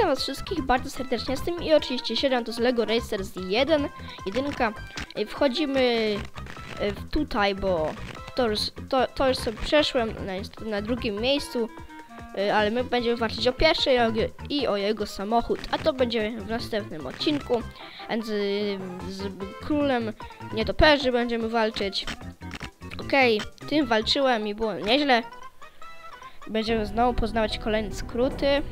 Witam was wszystkich bardzo serdecznie, jestem i oczywiście 7 to z LEGO Racers 1, jedynka. I Wchodzimy e, tutaj, bo to już, to, to już sobie przeszłem na, na drugim miejscu, e, ale my będziemy walczyć o pierwszy i o, jego samochód, a to będzie w następnym odcinku. Z, z królem nietoperzy będziemy walczyć. Okej, tym walczyłem i było nieźle. Będziemy znowu poznawać kolejne skróty.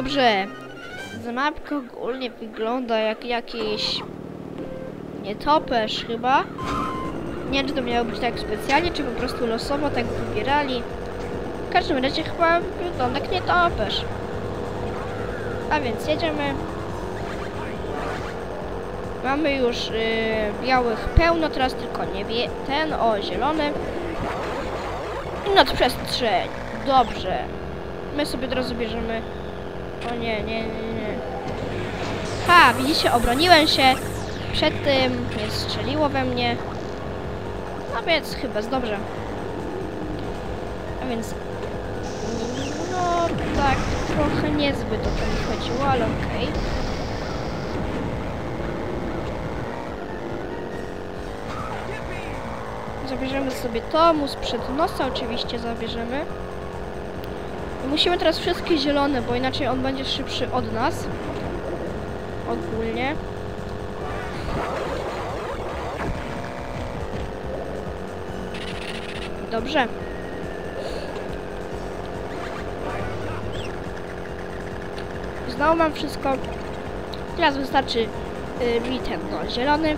Dobrze. Mapka ogólnie wygląda jak jakiś nietoperz chyba. Nie wiem, czy to miało być tak specjalnie, czy po prostu losowo tak wybierali. W każdym razie chyba wygląda jak nietoperz. A więc jedziemy. Mamy już y, białych pełno, teraz tylko niebie ten, o zielony. I nadprzestrzeń. Dobrze. My sobie od razu bierzemy o nie, nie, nie, nie. Ha, widzicie, obroniłem się przed tym, nie strzeliło we mnie. No więc chyba jest dobrze. A więc... No, tak, trochę niezbyt o to mi chodziło, ale okej. Zabierzemy sobie to, mu sprzed nosa oczywiście zabierzemy. Musimy teraz wszystkie zielone, bo inaczej on będzie szybszy od nas. Ogólnie. Dobrze. Znowu mam wszystko. Teraz wystarczy y, mi ten no, zielony.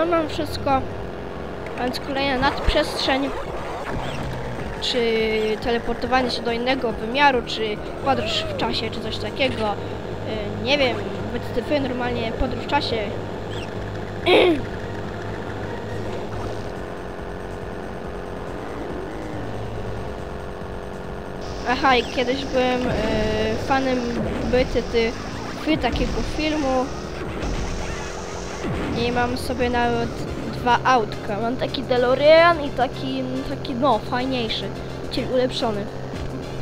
Znowu mam wszystko, więc kolejna nadprzestrzeń, czy teleportowanie się do innego wymiaru, czy podróż w czasie, czy coś takiego. Yy, nie wiem, wycyfruję normalnie podróż w czasie. Aha, i kiedyś byłem yy, fanem byty ty, ty takiego filmu. I mam sobie nawet dwa autka. Mam taki DeLorean i taki, taki no, fajniejszy, czyli ulepszony.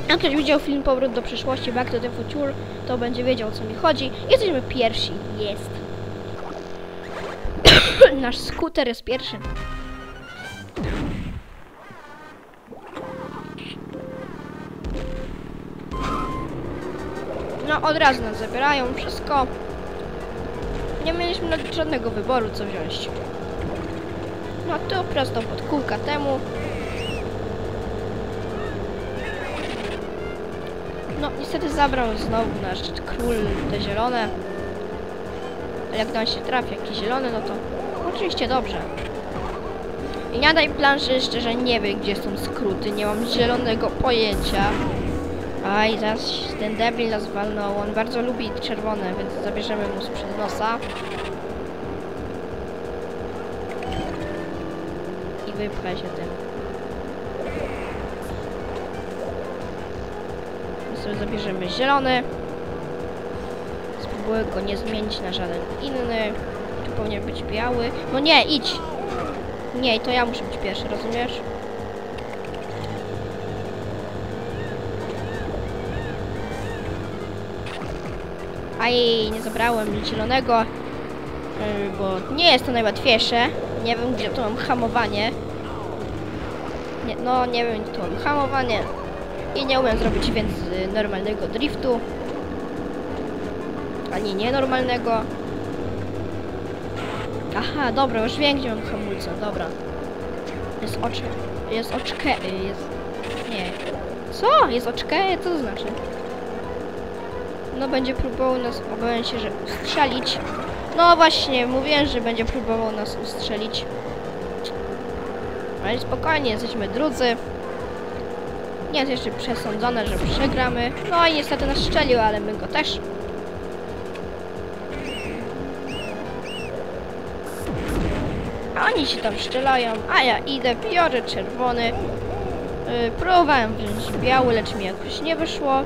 Jak ktoś widział film Powrót do przyszłości, Back to the Future, to będzie wiedział o co mi chodzi. Jesteśmy pierwsi. Jest. Nasz skuter jest pierwszy. No, od razu nas zabierają wszystko. Nie mieliśmy nawet żadnego wyboru, co wziąć. No, tu prosto pod kółka temu. No, niestety zabrał znowu nasz król te zielone. Ale jak nam się trafi jakiś zielony, no to oczywiście dobrze. I na tej planszy szczerze nie wiem, gdzie są skróty. Nie mam zielonego pojęcia. Aj, zaraz ten debil nas walnął. On bardzo lubi czerwone, więc zabierzemy mu sprzed nosa. I wypchaj się tym. My sobie zabierzemy zielony. Spróbuję go nie zmienić na żaden inny. Tu powinien być biały. No nie, idź! Nie, to ja muszę być pierwszy, rozumiesz? Aj, nie zabrałem zielonego, yy, bo nie jest to najłatwiejsze. Nie wiem, gdzie tu mam hamowanie. Nie, no, nie wiem, gdzie tu mam hamowanie. I nie umiem zrobić więc y, normalnego driftu. Ani nienormalnego. Aha, dobra, już wiem, gdzie mam hamulce, dobra. Jest oczkę, jest oczkę, y, jest... Nie. Co? Jest oczkę? Co to znaczy? No będzie próbował nas, obawiam się, że ustrzelić. No właśnie, mówiłem, że będzie próbował nas ustrzelić. Ale spokojnie, jesteśmy drudzy. Nie jest jeszcze przesądzone, że przegramy. No i niestety nas strzelił, ale my go też. A oni się tam strzelają, a ja idę, biorę czerwony. Yy, próbowałem wziąć biały, lecz mi jakoś nie wyszło.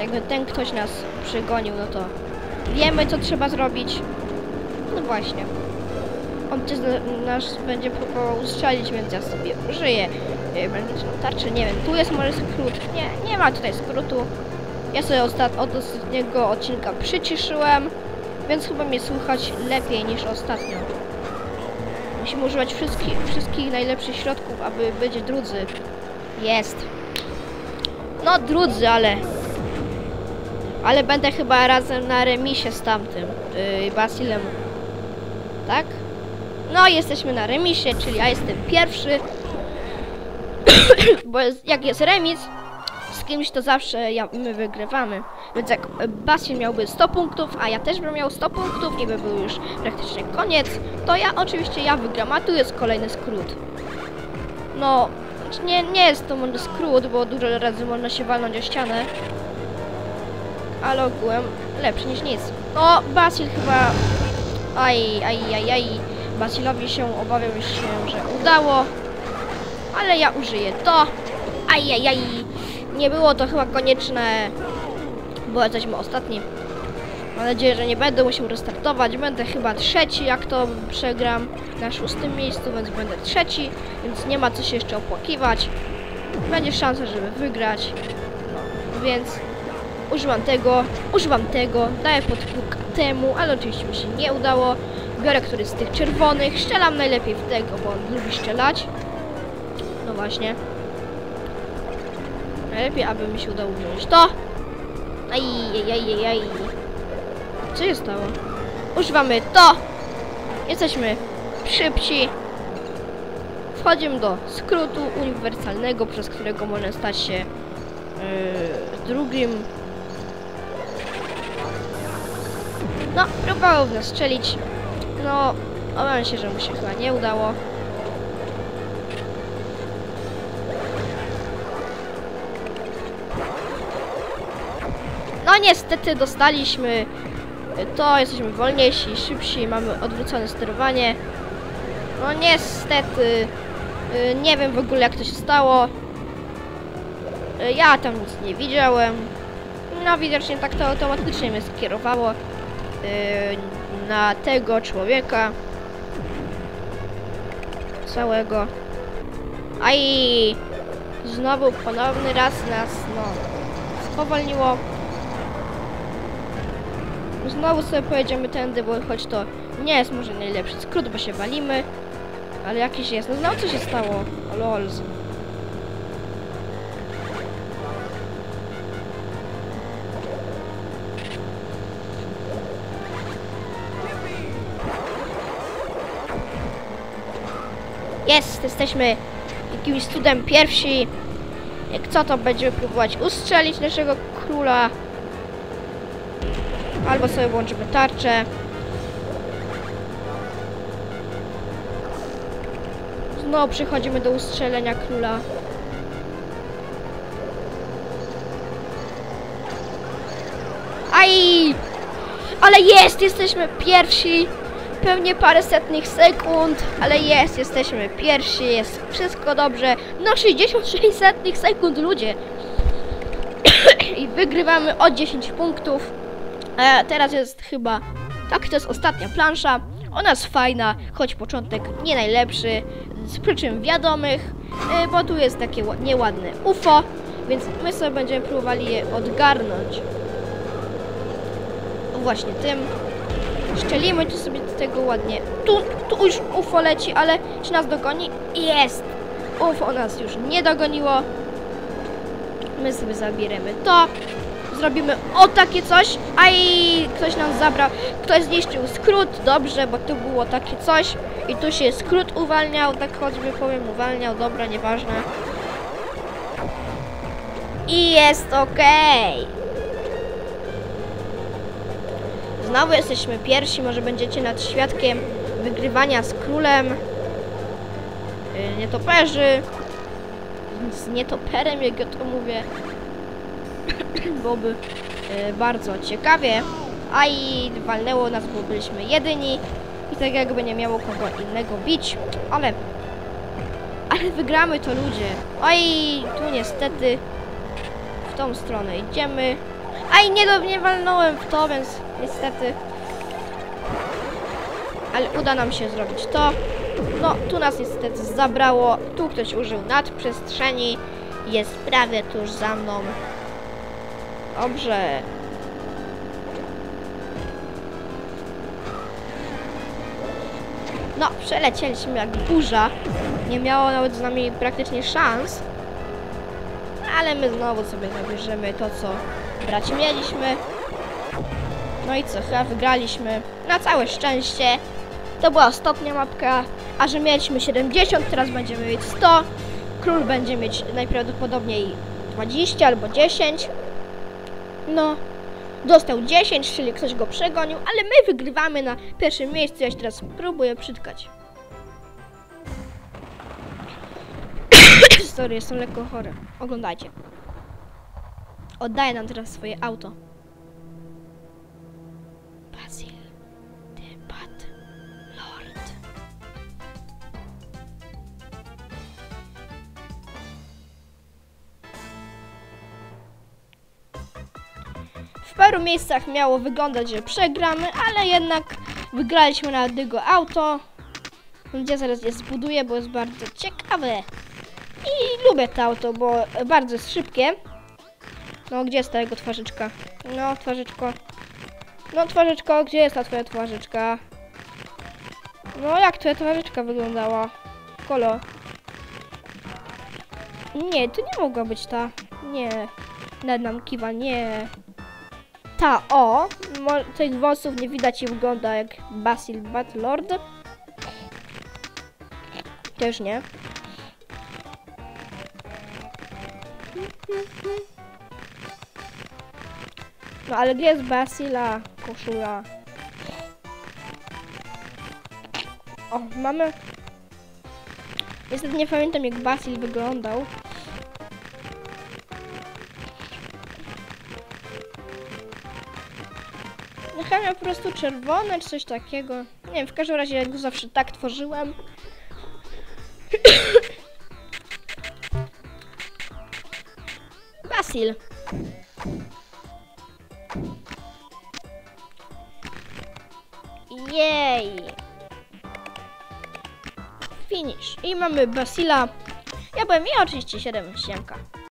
Jakby ten ktoś nas przegonił, no to wiemy co trzeba zrobić. No właśnie. On też na- nas będzie próbował ustrzelić, więc ja sobie użyję yy, magiczną tarczę. Nie wiem, tu jest może skrót. Nie, nie ma tutaj skrótu. Ja sobie ostat od ostatniego odcinka przyciszyłem, więc chyba mnie słychać lepiej niż ostatnio. Musimy używać wszystkich, wszystkich najlepszych środków, aby być drudzy. Jest. No drudzy, ale... Ale będę chyba razem na remisie z tamtym, yy, Basilem. Tak? No, jesteśmy na remisie, czyli ja jestem pierwszy. Bo jest, jak jest remis, z kimś to zawsze ja, my wygrywamy. Więc jak Basil miałby 100 punktów, a ja też bym miał 100 punktów i by był już praktycznie koniec, to ja oczywiście ja wygram, a tu jest kolejny skrót. No, nie, nie jest to skrót, bo dużo razy można się walnąć o ścianę. Ale ogółem lepszy niż nic. No, Basil chyba... Aj, aj, aj, aj. Basilowi się obawiam się, że udało. Ale ja użyję to. Aj, aj, aj. Nie było to chyba konieczne, bo jesteśmy ostatni. Mam nadzieję, że nie będę musiał restartować. Będę chyba trzeci, jak to przegram na szóstym miejscu, więc będę trzeci, więc nie ma co się jeszcze opłakiwać. Będzie szansa, żeby wygrać. No, więc używam tego, używam tego, daję podpóg temu, ale oczywiście mi się nie udało. Biorę któryś z tych czerwonych, strzelam najlepiej w tego, bo on lubi strzelać. No właśnie. Najlepiej, aby mi się udało wziąć to. Aj, aj, aj, aj, aj. Co się stało? Używamy to. Jesteśmy szybci. Wchodzimy do skrótu uniwersalnego, przez którego można stać się yy, drugim. No, próbował nas strzelić. No, obawiam się, że mu się chyba nie udało. No niestety dostaliśmy to, jesteśmy wolniejsi, szybsi, mamy odwrócone sterowanie. No niestety, y, nie wiem w ogóle jak to się stało. Y, Ja tam nic nie widziałem. No widocznie tak to automatycznie mnie skierowało na tego człowieka. Całego. A i znowu ponowny raz nas, no, spowolniło. Znowu sobie pojedziemy tędy, bo choć to nie jest może najlepszy skrót, bo się walimy. Ale jakiś jest. No znowu co się stało? O Jest, jesteśmy jakimś cudem pierwsi. Jak co, to będziemy próbować ustrzelić naszego króla. Albo sobie włączymy tarczę. Znowu przechodzimy do ustrzelenia króla. Aj! Ale jest! Jesteśmy pierwsi! Pewnie parę setnych sekund, ale jest, jesteśmy pierwsi, jest wszystko dobrze. No 66 setnych sekund, ludzie! I wygrywamy o 10 punktów. E, teraz jest chyba, tak, to jest ostatnia plansza. Ona jest fajna, choć początek nie najlepszy, z przyczyn wiadomych, e, bo tu jest takie ła- nieładne UFO, więc my sobie będziemy próbowali je odgarnąć. Właśnie tym. Szczelimy tu sobie do tego ładnie. Tu, tu już UFO leci, ale czy nas dogoni? Jest! UFO nas już nie dogoniło. My sobie zabieremy to. Zrobimy o takie coś. A i ktoś nam zabrał. Ktoś zniszczył skrót. Dobrze, bo tu było takie coś. I tu się skrót uwalniał. Tak choćby powiem uwalniał. Dobra, nieważne. I jest okej. Znowu jesteśmy pierwsi. Może będziecie nad świadkiem wygrywania z królem. Yy, nietoperzy. Z nietoperem, jak ja to mówię. Byłoby e, bardzo ciekawie. A i walnęło nas, bo byliśmy jedyni. i tak jakby nie miało kogo innego bić, ale ale wygramy to ludzie. Oj, tu niestety w tą stronę idziemy. Aj, nie, do, nie walnąłem w to, więc niestety. Ale uda nam się zrobić to. No, tu nas niestety zabrało. Tu ktoś użył nadprzestrzeni. Jest prawie tuż za mną. Dobrze. No, przelecieliśmy jak burza. Nie miało nawet z nami praktycznie szans. Ale my znowu sobie zabierzemy to, co brać mieliśmy. No i co, chyba wygraliśmy. Na całe szczęście. To była ostatnia mapka. A że mieliśmy 70, teraz będziemy mieć 100. Król będzie mieć najprawdopodobniej 20 albo 10. No, dostał 10, czyli ktoś go przegonił, ale my wygrywamy na pierwszym miejscu. Ja się teraz próbuję przytkać. Sorry, jestem lekko chory. Oglądajcie. Oddaję nam teraz swoje auto. Paru miejscach miało wyglądać, że przegramy, ale jednak wygraliśmy na jego auto. Gdzie zaraz je zbuduję, bo jest bardzo ciekawe. I lubię to auto, bo bardzo jest szybkie. No, gdzie jest ta jego twarzyczka? No, twarzyczko. No, twarzyczko, gdzie jest ta twoja twarzyczka? No, jak twoja twarzyczka wyglądała? Kolo. Nie, to nie mogła być ta. Nie. Nad nam kiwa, nie. Ta, o. Tych włosów nie widać i wygląda jak Basil Batlord. Też nie. No ale gdzie jest Basila koszula? O, mamy... Niestety nie pamiętam jak Basil wyglądał. Miał po prostu czerwone czy coś takiego. Nie wiem, w każdym razie ja go zawsze tak tworzyłem. Basil. Jej! Finish. I mamy Basila. Ja byłem ja oczywiście 7 siemka.